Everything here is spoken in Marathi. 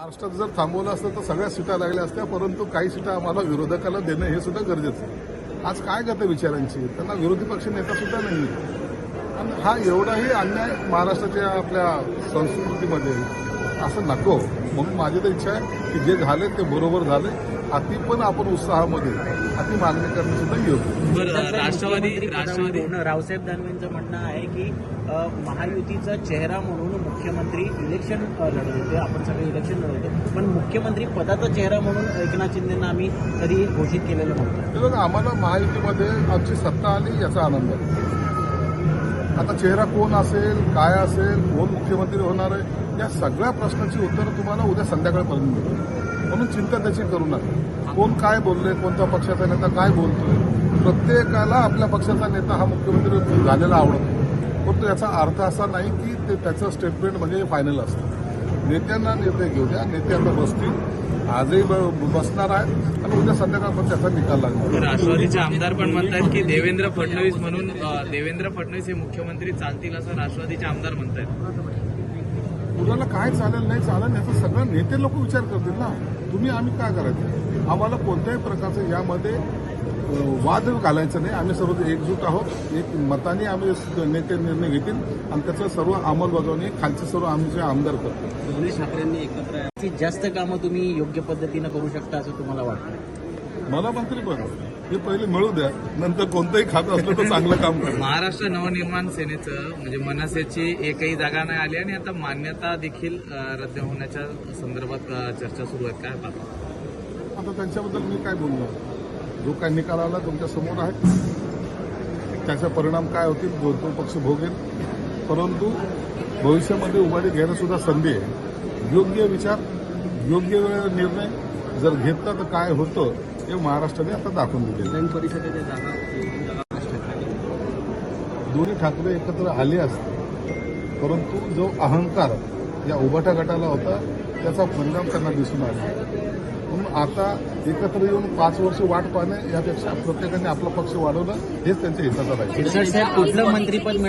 महाराष्ट्रात जर थांबवलं असतं तर सगळ्या सीटा लागल्या असत्या परंतु काही सीटा आम्हाला विरोधकाला देणं हे सुद्धा गरजेचं आहे. आज काय करते विचारांची? त्यांना विरोधी पक्ष नेता सुद्धा नाही आणि हा एवढाही अन्याय महाराष्ट्राच्या आपल्या संस्कृतीमध्ये असं नको. म्हणून माझी तर इच्छा आहे की जे झाले ते बरोबर झाले. अति पण आपण उत्साहामध्ये अति मागणी करणं सुद्धा योग्य. बरं राष्ट्रवादी राष्ट्रवादी रावसाहेब दानवेंचं म्हणणं आहे की महायुतीचा चेहरा म्हणून मुख्यमंत्री इलेक्शन होते आपण सगळे इलेक्शन लढवतो पण मुख्यमंत्री पदाचा चेहरा म्हणून एकनाथ शिंदेना आम्ही कधी घोषित केलेलं नव्हतं. आम्हाला महायुतीमध्ये आमची सत्ता आली याचा आनंद आहे. आता चेहरा कोण असेल काय असेल कोण मुख्यमंत्री होणार आहे? या सगळ्या प्रश्नाची उत्तरं तुम्हाला उद्या संध्याकाळपर्यंत मिळतील. म्हणून चिंता त्याची करू नका. कोण काय बोलले कोणत्या पक्षाचा नेता काय बोलतोय प्रत्येकाला आपल्या पक्षाचा नेता हा मुख्यमंत्री झालेला आवडतो. परंतु याचा अर्थ असा नाही की ते त्याचं स्टेटमेंट म्हणजे फायनल असतं. नेत्यांना निर्णय घेऊ द्या नेते आता बसतील. आजही बसणार आहेत आणि उद्या संध्याकाळपर्यंत त्याचा निकाल लागणार राष्ट्रवादीचे आमदार पण म्हणतात की देवेंद्र फडणवीस म्हणून देवेंद्र फडणवीस हे मुख्यमंत्री चालतील असं राष्ट्रवादीचे आमदार म्हणतात कुणाला काय चालेल नाही चालेल याचा सगळं नेते लोक विचार करतील ना. तुम्ही आम्ही काय करायचं? आम्हाला कोणत्याही प्रकारचं यामध्ये वाद घालायचं नाही. आम्ही सर्व एकजूट आहोत. एक मताने आम्ही नेते निर्णय घेतील आणि त्याचं सर्व अंमलबजावणी खालचे सर्व आमचे आमदार करतो. दोन्ही ठाकरेंनी एकत्र जास्त कामं तुम्ही योग्य पद्धतीनं करू शकता असं तुम्हाला वाटतं? मला मंत्री पण हे पहिले मिळू द्या. नंतर कोणतंही खातं असलं तर चांगलं काम करा. महाराष्ट्र नवनिर्माण सेनेचं म्हणजे मनसेची एकही जागा नाही आली आणि आता मान्यता देखील रद्द होण्याच्या संदर्भात चर्चा सुरू आहेत. काय पाहता आता त्यांच्याबद्दल मी काय बोलणार? जो काय निकाल आला तुमच्यासमोर आहे. त्याचा परिणाम काय होतील तो तो पक्ष भोगेल. परंतु भविष्यामध्ये उभारी घेणं सुद्धा संधी आहे. योग्य विचार योग्य वेळ निर्णय जर घेतला तर काय होतं हे महाराष्ट्राने आता दाखवून दिले. दोन्ही ठाकरे एकत्र आले असते. परंतु जो अहंकार या उभाटा गटाला होता त्याचा परिणाम त्यांना दिसून आला. म्हणून आता एकत्र येऊन पाच वर्ष वाट पाहणे यापेक्षा प्रत्येकाने आपला पक्ष वाढवणं हेच त्यांच्या हिताचं राहील. मंत्रीपद